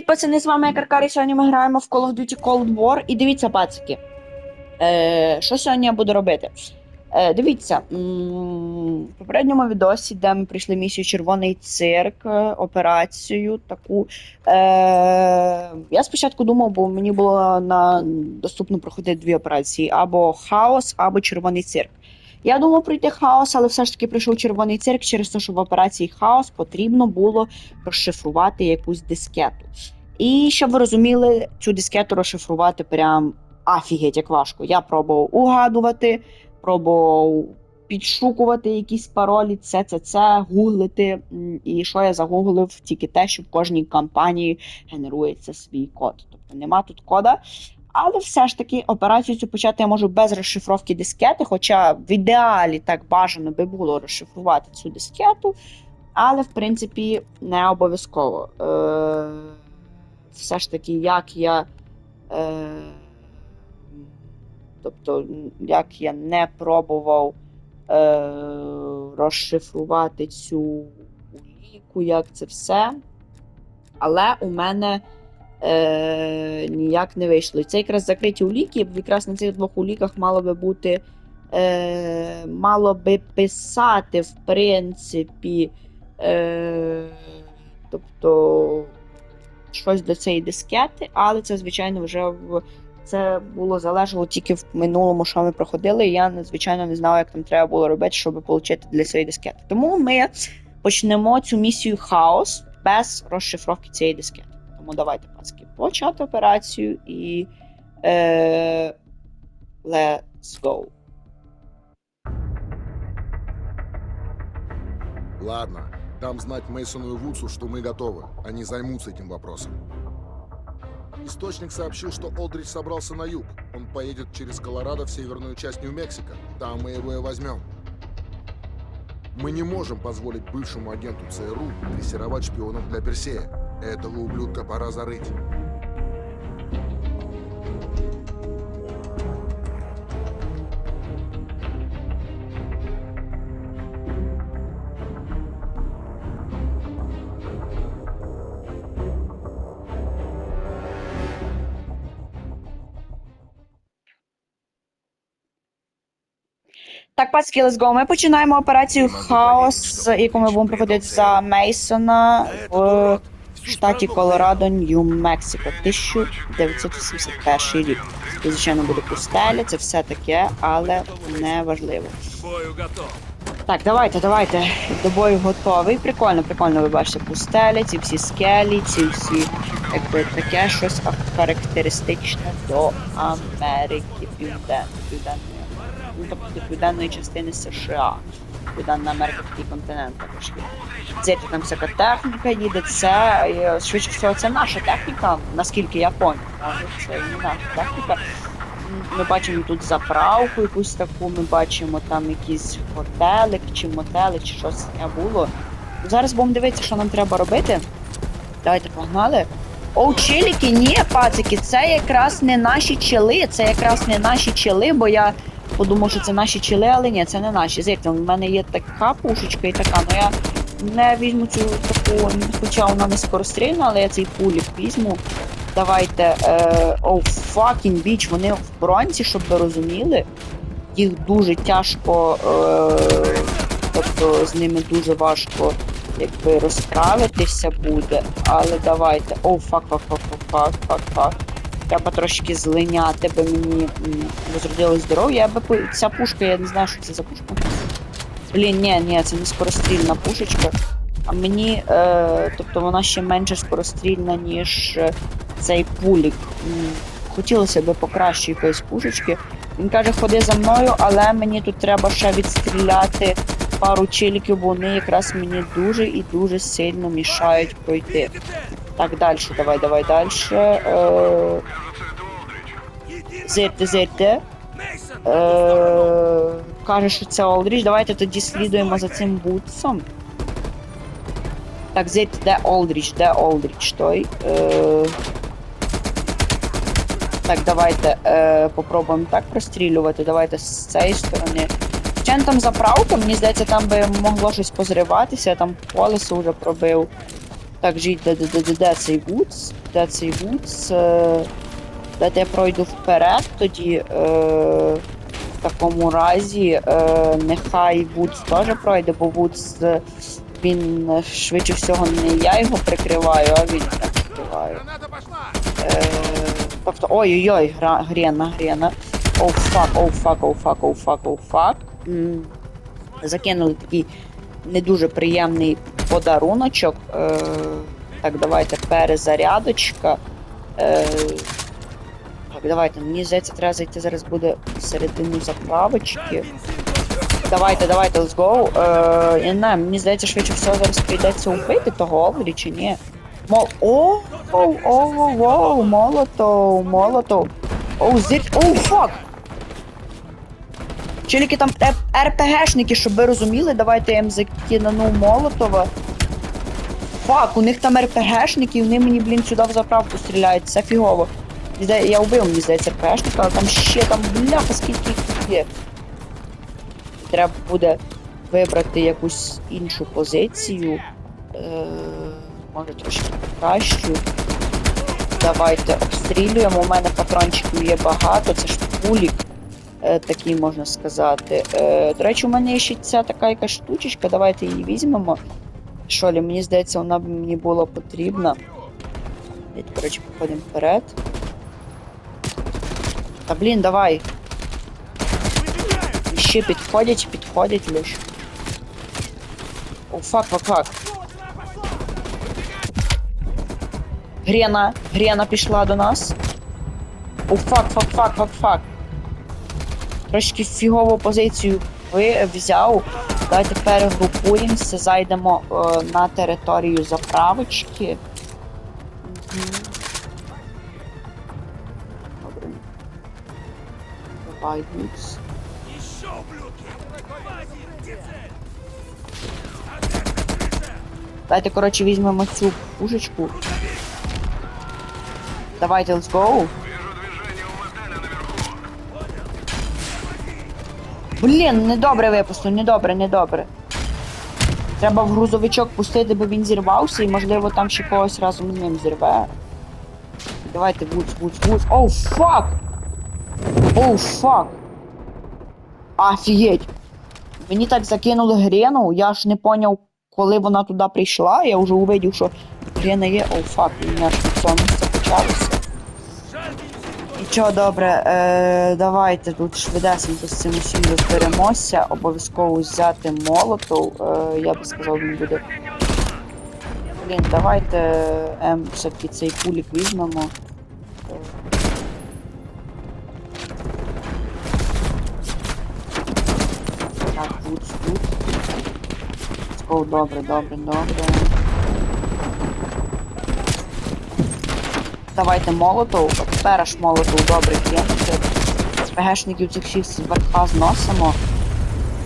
Пацани, з вами Каркарі. Сьогодні ми граємо в Call of Duty Cold War. І дивіться, пацики. Е, що сьогодні я буду робити? Е, дивіться, в попередньому відосі, де ми прийшли місію Червоний цирк, е, операцію таку. Е, я спочатку думав, бо мені було на доступно проходити дві операції: або хаос, або червоний цирк. Я думав пройти хаос, але все ж таки прийшов червоний цирк через те, що в операції хаос потрібно було розшифрувати якусь дискету. І щоб ви розуміли, цю дискету розшифрувати прям афігеть як важко. Я пробував угадувати, пробував підшукувати якісь паролі, це, це, це, гуглити. І що я загуглив? Тільки те, що в кожній кампанії генерується свій код. Тобто нема тут кода. Але все ж таки операцію цю почати я можу без розшифровки дискети, хоча в ідеалі так бажано би було розшифрувати цю дискету, але в принципі не обов'язково. Е, все ж таки, як я. Е, тобто, як я не пробував е, розшифрувати цю уліку, як це все. Але у мене е, ніяк не вийшло. І це якраз закриті уліки, якраз на цих двох уліках мало би бути. Е, мало би писати, в принципі, е, тобто щось до цієї дискети, але це, звичайно, вже в. Це було залежало тільки в минулому, що ми проходили. і Я звичайно не знав, як там треба було робити, щоб отримати для цієї дискети. Тому ми почнемо цю місію хаос без розшифровки цієї дискети. Тому давайте, пацки, почати операцію і е, let's go. Ладно, дам знать Мейсону и Вудсу, что мы готовы. Они займутся этим вопросом. Источник сообщил, что Олдрич собрался на юг. Он поедет через Колорадо в северную часть Нью-Мексико. Там мы его и возьмем. Мы не можем позволить бывшему агенту ЦРУ дрессировать шпионов для Персея. Этого ублюдка пора зарыть. Так, пацки, let's go. Ми починаємо операцію хаос, яку ми будемо проходити за Мейсона в штаті Колорадо, Нью-Мексико, 1981 рік. Це, звичайно, буде пустеля, це все таке, але не важливо. Так, давайте, давайте. До бою готовий. Прикольно, прикольно, ви бачите пустелі, ці всі скелі, ці всі, якби таке щось характеристичне до Америки Півден, Південної. Ну, тобто південної частини США. Південна Америка такий континент також є. Звідти там всяка техніка їде, це е, швидше всього це наша техніка, наскільки я. Може, це не наша техніка. Ми бачимо тут заправку якусь таку, ми бачимо там якийсь готелик чи мотелик, чи щось таке було. Зараз будемо дивитися, що нам треба робити. Давайте погнали. Оу, челіки, ні, пацики, це якраз не наші чили, це якраз не наші чили, бо я подумав, що це наші чили, але ні, це не наші. Зирте, в мене є така пушечка і така, ну я не візьму цю таку, хоча вона не скорострільна, але я цей пулік візьму. Давайте. Оу, fucking біч, вони в бронці, щоб ви розуміли. Їх дуже тяжко, е, тобто з ними дуже важко якби розправитися буде. Але давайте. Оу, фак, фак, фак, фак, фак, фак, фак. Треба трошки злиняти, би мені м, возродилось здоров'я. Я би по- ця пушка, я не знаю, що це за пушка. Блін, ні, ні, це не скорострільна пушечка. А мені, е, тобто вона ще менше скорострільна, ніж е, цей пулік. Хотілося б покраще якоїсь пушечки. Він каже, ходи за мною, але мені тут треба ще відстріляти пару чиліків, бо вони якраз мені дуже і дуже сильно мішають пройти. Так, далі, давай, давай далі. Зирте, зирте. Е, каже, що це Олдріч. Давайте тоді слідуємо за цим бутсом. Так, зирте, де Олдріч, де Олдріч той. Е, так, давайте е, попробуємо так прострілювати. Давайте з цієї сторони. Звичайно, там заправка, мені здається, там би могло щось позриватися, я там колесо вже пробив. Так, жіть, де, де, де, де, де цей Вудс? Де цей Вудс? Е, Дайте я пройду вперед, тоді е, в такому разі е, нехай Вудс теж пройде, бо Вудс він швидше всього не я його прикриваю, а він мене прикриває. Е, тобто, ой-ой-ой, грена, грена. Оу фак, оу фак, оу фак, оу фак, оу фак. Закинули такий не дуже приємний подаруночок. Е, так, давайте перезарядочка. Е, так, давайте, мені здається, треба зайти зараз буде всередину заправочки. Давайте, давайте, let's go. Е, я не знаю, мені здається, швидше всього зараз прийдеться убити того Олері чи ні. Мол... О, о, о, о, молотов, молотов. Оу, зір... Оу, фак! Челіки там е- РПГшники, щоб ви розуміли, давайте я їм закину молотова. Фак, у них там РПГшники, вони мені, блін, сюди в заправку стріляють, це фігово. Я вбив, мені здається, РПГшника, але там ще там, бляха, скільки їх тут є. Треба буде вибрати якусь іншу позицію. Е, може трошки кращу. Давайте обстрілюємо. У мене патрончиків є багато, це ж пулік. Е, такий можна сказати. Е, до речі, у мене є ще ця така якась штучечка, давайте її візьмемо. Шолі, мені здається, вона б мені була потрібна. Давайте, коротше, походимо вперед. Та блін, давай. Ще підходять, підходять лиш. О, фак, фак, фак. Грена, Грена пішла до нас. О, фак, фак, фак, фак, фак. Трошки фігову позицію ви взяв. Давайте перегрупуємося, зайдемо е, на територію заправочки. Давай, Гуц. Давайте, коротше, візьмемо цю пушечку. Давайте, let's go. Блін, недобре випустив, недобре, недобре. Треба в грузовичок пустити, бо він зірвався, і можливо там ще когось разом з ним зірве. Давайте, вуц, вуц, вуц. Оу, фак! Оу, фак! Офігеть! Мені так закинули грену, я ж не поняв, коли вона туди прийшла, я вже увидів, що грена є. Оу, фак, у мене місця почалося. Нічого добре, е, давайте тут швидесенько з цим усім розберемося. Обов'язково взяти молотов. Е, я би сказав, він буде. Блін, давайте М все-таки цей пулік візьмемо. О, добре, добре, добре. Давайте молотов, от тепер аж молотов добре кинути. ПГшників цих всіх з верха зносимо.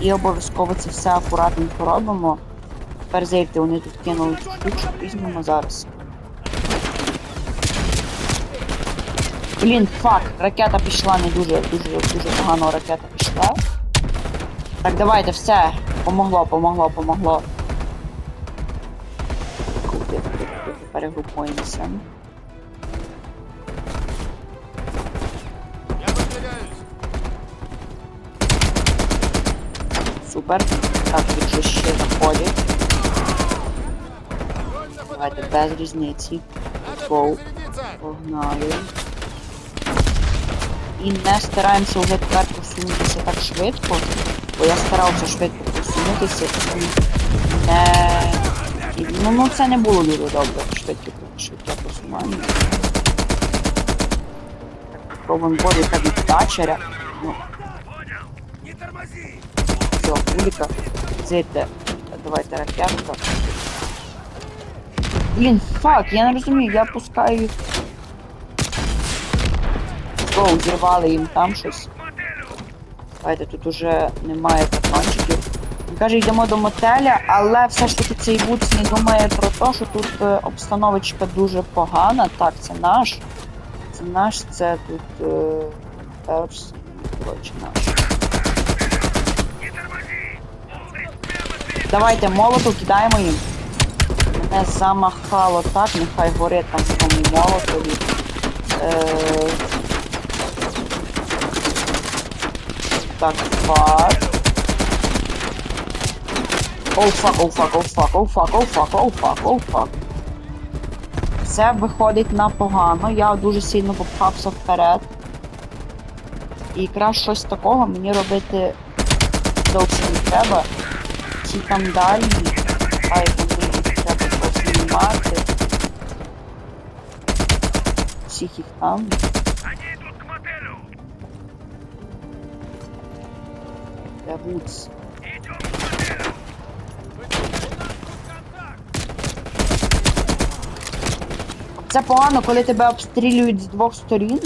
І обов'язково це все акуратненько робимо. Тепер зайти, вони тут кинули цю штучку, візьмемо зараз. Блін, фак, ракета пішла не дуже, дуже, дуже погано ракета пішла. Так, давайте, все. Помогло, помогло, помогло. Куди, перегрупуємося. Супер. Так, тут щось ще заходить. Давайте без різниці. Гоу. Погнали. І не стараємося вже тепер просунутися так швидко, бо я старався швидко просунутися і не. Ну, ну це не було дуже добре, швидке, швидке просування. Так, пробуємо боротися від тачера. Ну, цього пуліка. Зайте, давайте ракетка. Блін, фак, я не розумію, я пускаю їх. Гоу, зірвали їм там щось. Давайте, тут уже немає патрончиків. Каже, йдемо до мотеля, але все ж таки цей Вудс не думає про те, що тут е, обстановочка дуже погана. Так, це наш. Це наш, це тут. Е, коротше, наш. Давайте молоту кидаємо їм. Не замахало так, нехай горить там в тому молотові. Е... Так, фак. Оу фак, оу фак, оу фак, оу фак, оу фак, оу фак, оу фак. Це виходить на погано. Я дуже сильно попхався вперед. І якраз щось такого мені робити зовсім не треба. Ті там далі, хай вони треба познімати. Всіх їх там. Де Це погано, коли тебе обстрілюють з двох сторін.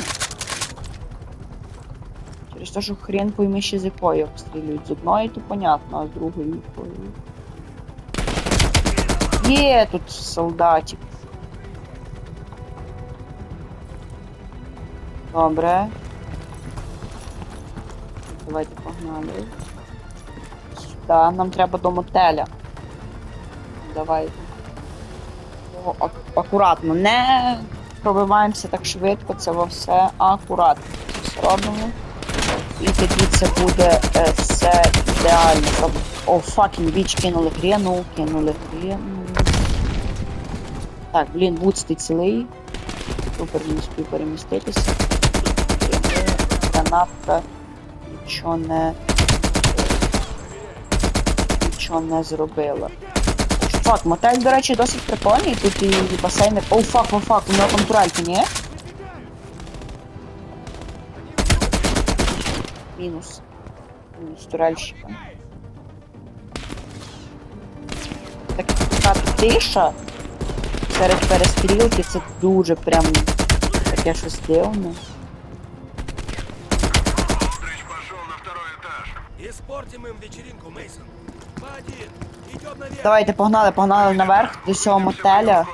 Через те, що хрен пойми ще з якої обстрілюють. З одної то понятно, а з другої якої. Є тут солдатик. Добре. Давайте погнали. Сюди, нам треба до мотеля. Давайте. О, ак- акуратно. Не пробиваємося так швидко, це во все акуратно. Все робимо. І тоді це буде е, все ідеально. О, факін біч кинули грену, кинули грену. Так, блін, бутс ти цілий. Супер, не успів переміститися. Гранатка нічого не. Нічого не зробила. Фак, мотель, до речі, досить прикольний. Тут і басейни. Оу, фак, фак, фак, у нього там турельки, ні? Мінус. Мінус турельщика. Так, така тиша серед перестрілки це дуже прям таке щось дивне. Испортим им вечеринку, Мейсон. По один. Давайте погнали, погнали наверх до цього мотеля.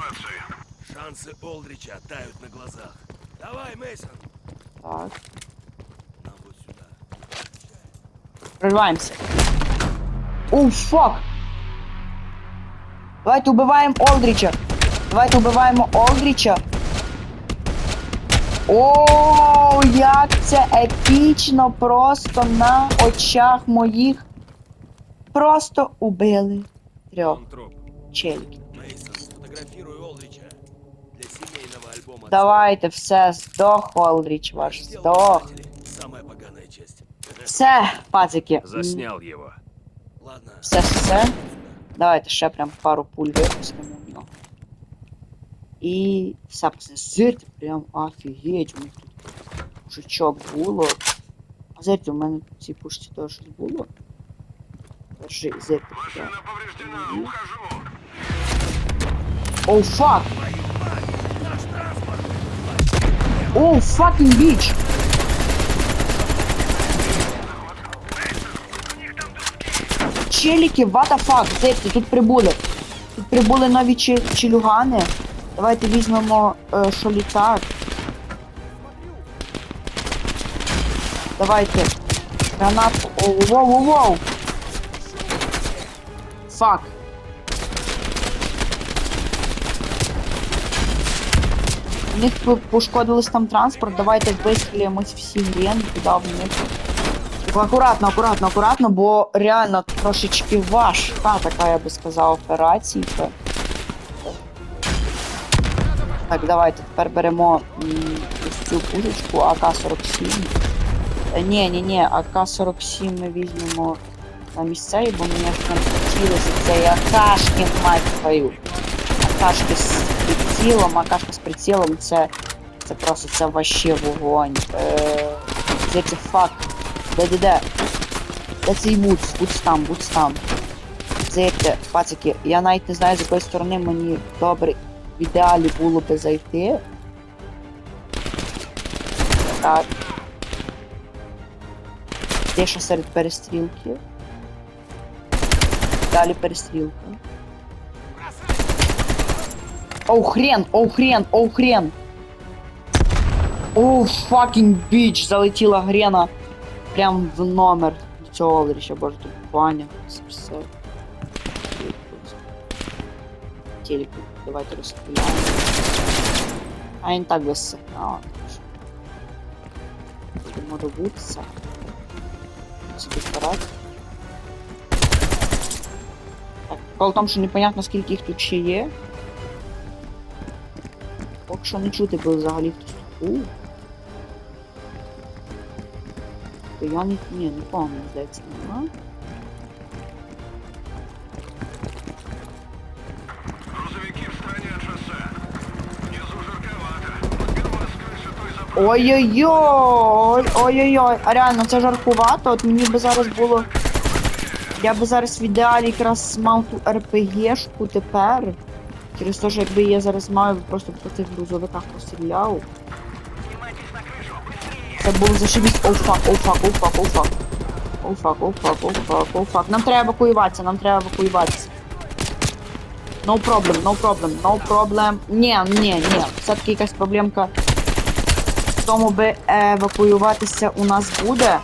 Шансы Олдрича тают на глазах. Давай, Мейсон. Так. Нам вот сюда. Прорываемся. Оу, фак! Давайте убиваємо Олдріча. Давайте убиваємо Олдріча. О, як це епічно просто на очах моїх. Просто убили трьох альбома. Давайте, все, здох Олдріч ваш, здох. Все, пацики. Заснял его. Ладно. Все, все. Давайте ще прям пару пуль випустимо в нього. І все, пацани, зирте, прям офігеть, у них тут жучок було. А зирте, у мене в цій пушці теж було. Держи, туди. Машина повреждена, ухожу. Оу, фак! Оу, факінг біч! Челіки, what the fuck, зирте, тут прибули. Тут прибули нові чи- челюгани. Давайте візьмемо е, що літак. Давайте. Гранату. Оу, воу, воу, воу. Фак. У них по- пошкодилось там транспорт, давайте вистрілимось всі туди в них. Акуратно, акуратно, акуратно, бо реально трошечки важка така, я би сказав, операційка. Так, давайте тепер беремо ось цю пушечку АК-47. Е, Ні, ні, ні, АК-47 ми візьмемо на місцеві, бо мені аж не хотілося цей АКшки, мать твою. Акашки з прицілом, акашки з прицілом, це, це просто це вообще вогонь. Е, це фак? Де де де? Де цей вудс? Вудс там, вудс там. Зирте, пацики, я навіть не знаю, з якої сторони мені добре в ідеалі було би зайти. Так. Тиша серед перестрілки. Далі перестрілка. Оу хрен, оу хрен, оу хрен. Оу факінг біч, залетіла грена прям в номер цього Олдріча, боже, тут баня, це все. телеку. Давайте розстріляємо. А він так без сигналу. Будемо добутися. Сюди вперед. Прикол в тому, що непонятно скільки їх тут ще є. Поки що не чути би взагалі хтось тут був. То я не, ні, не пам'ятаю, здається, нема. Ой-ой-ой! Ой-ой-ой! А реально, це жаркувато, от мені би зараз було. Я би зараз в ідеалі якраз мав ту РПГшку тепер. Через те, що якби я зараз мав, я просто по цих грузовиках постріляв. Це було зашибісь. Оу фак, оу фак, оу фак, оу фак. Оу фак, оу фак, оу фак, оу фак. Нам треба евакуюватися, нам треба евакуюватися. No problem, no problem, no problem. Ні, ні, ні. Все-таки якась проблемка в тому би евакуюватися у нас буде.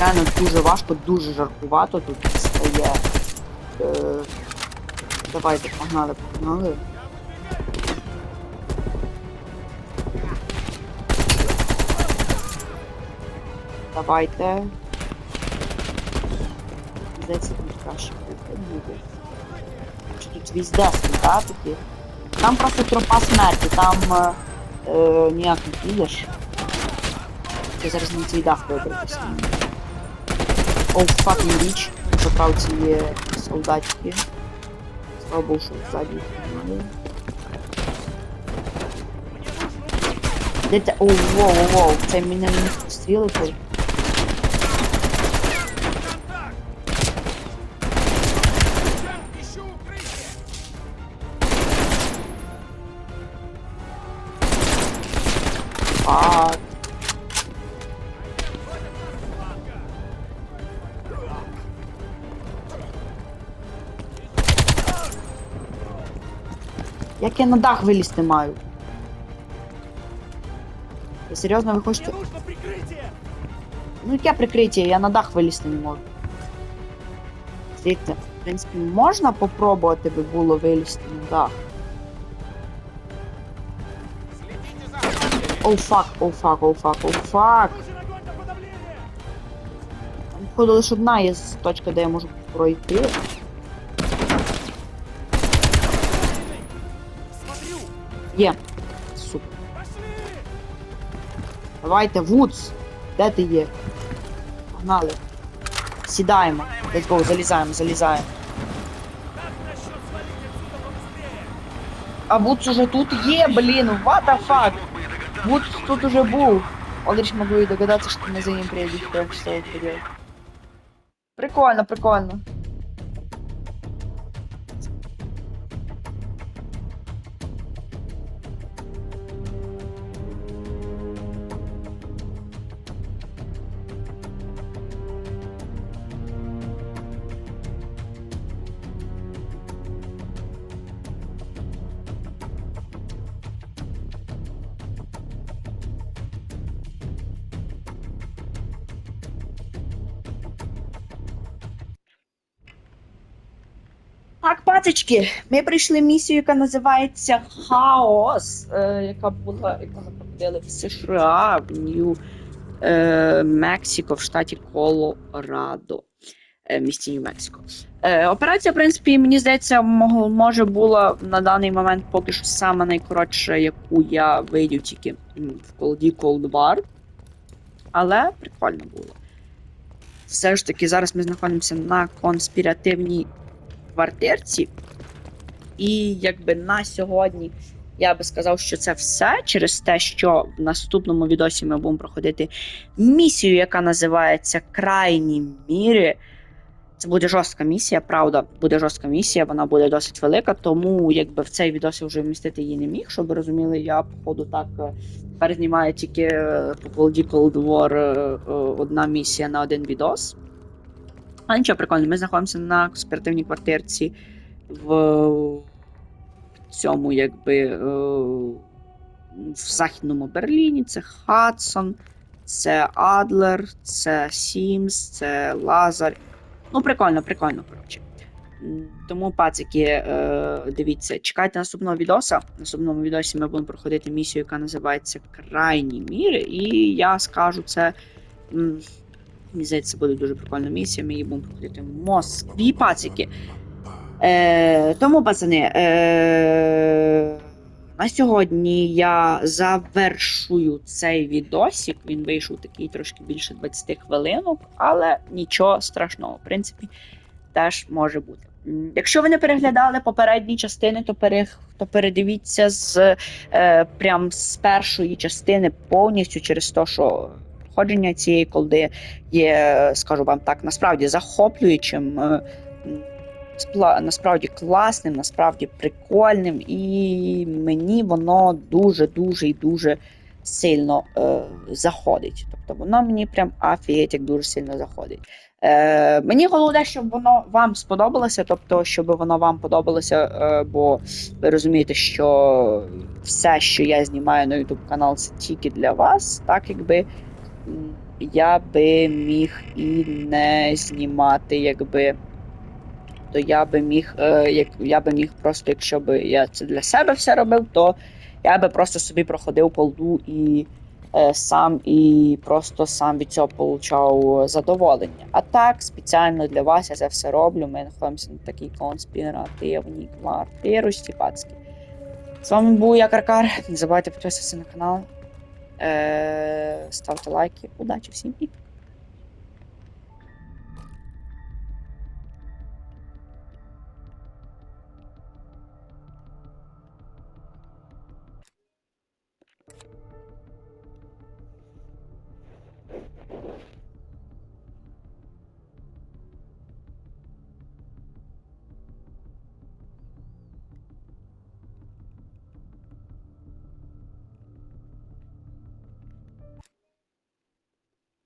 Реально дуже важко, дуже жаркувато тут стає. Е, давайте погнали, погнали. Давайте. Здається, тут краще буде. Чи тут візде такі? Там просто тропа смерті, там е, е, ніяк не підеш. Я зараз на цей дах вибратися. Оу, fucking річ. Шукав ці солдатики. Слава Богу, що ззаді. Де те? Оу, воу, воу, це мене не стріли пострілити. На дах вилізти маю? Ви серйозно ви хочете? Прикрытие! Ну яке прикриття, я на дах вилізти не можу. Дивіться, в принципі, можна попробувати би було вилізти на дах. Оу фак, оу фак, оу фак, оу фак. Там, Походу лише одна є точка, де я можу пройти. Є. Пошли! Давайте, Вудс. Де ти є? Погнали. Сідаємо. Let's go, залізаємо, залізаємо. А Вудс уже тут є, блін, what the fuck? Вудс тут уже був. Олдрич могу и догадаться, что мы за ним приедем в трех часов. Прикольно, прикольно. Так, пацички, ми прийшли місію, яка називається Хаос, е, яка була, яку ми проходили в США, в Нью е, Мексико, в штаті Колорадо, е, місті Нью-Мексико. Е, операція, в принципі, мені здається, може була на даний момент поки що саме найкоротша, яку я видів тільки в Cold Cold. Але прикольно було. Все ж таки, зараз ми знаходимося на конспіративній квартирці. І якби на сьогодні я би сказав, що це все через те, що в наступному відосі ми будемо проходити місію, яка називається Крайні міри. Це буде жорстка місія, правда, буде жорстка місія, вона буде досить велика, тому якби в цей відос я вже вмістити її не міг, щоб розуміли, я походу так е, тепер знімаю тільки е, по Cold Cold War е, е, одна місія на один відос. А нічого прикольно, ми знаходимося на конспіративній квартирці в цьому, якби е, в Західному Берліні. Це Хадсон, це Адлер, це Сімс, це Лазар. Ну, прикольно, прикольно, коротше. Тому, пацики, е, дивіться, чекайте наступного відоса. В наступному відосі ми будемо проходити місію, яка називається Крайні міри. І я скажу це. Мені здається, це буде дуже прикольна місія. Ми її будемо проходити в Москві, пацики. Е, тому, пацани, е, на сьогодні я завершую цей відосик. Він вийшов такий трошки більше 20 хвилинок, але нічого страшного, в принципі, теж може бути. Якщо ви не переглядали попередні частини, то, пере, то передивіться з е, прям з першої частини повністю через те, що проходження цієї колди є, скажу вам так, насправді захоплюючим. е, насправді класним, насправді прикольним, і мені воно дуже, дуже і дуже сильно е, заходить. Тобто воно мені прям афієть дуже сильно заходить. Е, мені головне, щоб воно вам сподобалося, тобто, щоб воно вам подобалося, е, бо ви розумієте, що все, що я знімаю на YouTube канал, це тільки для вас, так якби я би міг і не знімати, якби то я би міг, е, як я би міг просто, якщо би я це для себе все робив, то я би просто собі проходив колду і е, сам і просто сам від цього получав задоволення. А так, спеціально для вас я це все роблю. Ми знаходимося на такій конспіративній квартирі Стіпацькій. З вами був я Каркар. Не забувайте підписуватися на канал. Е, ставте лайки. Удачі всім і.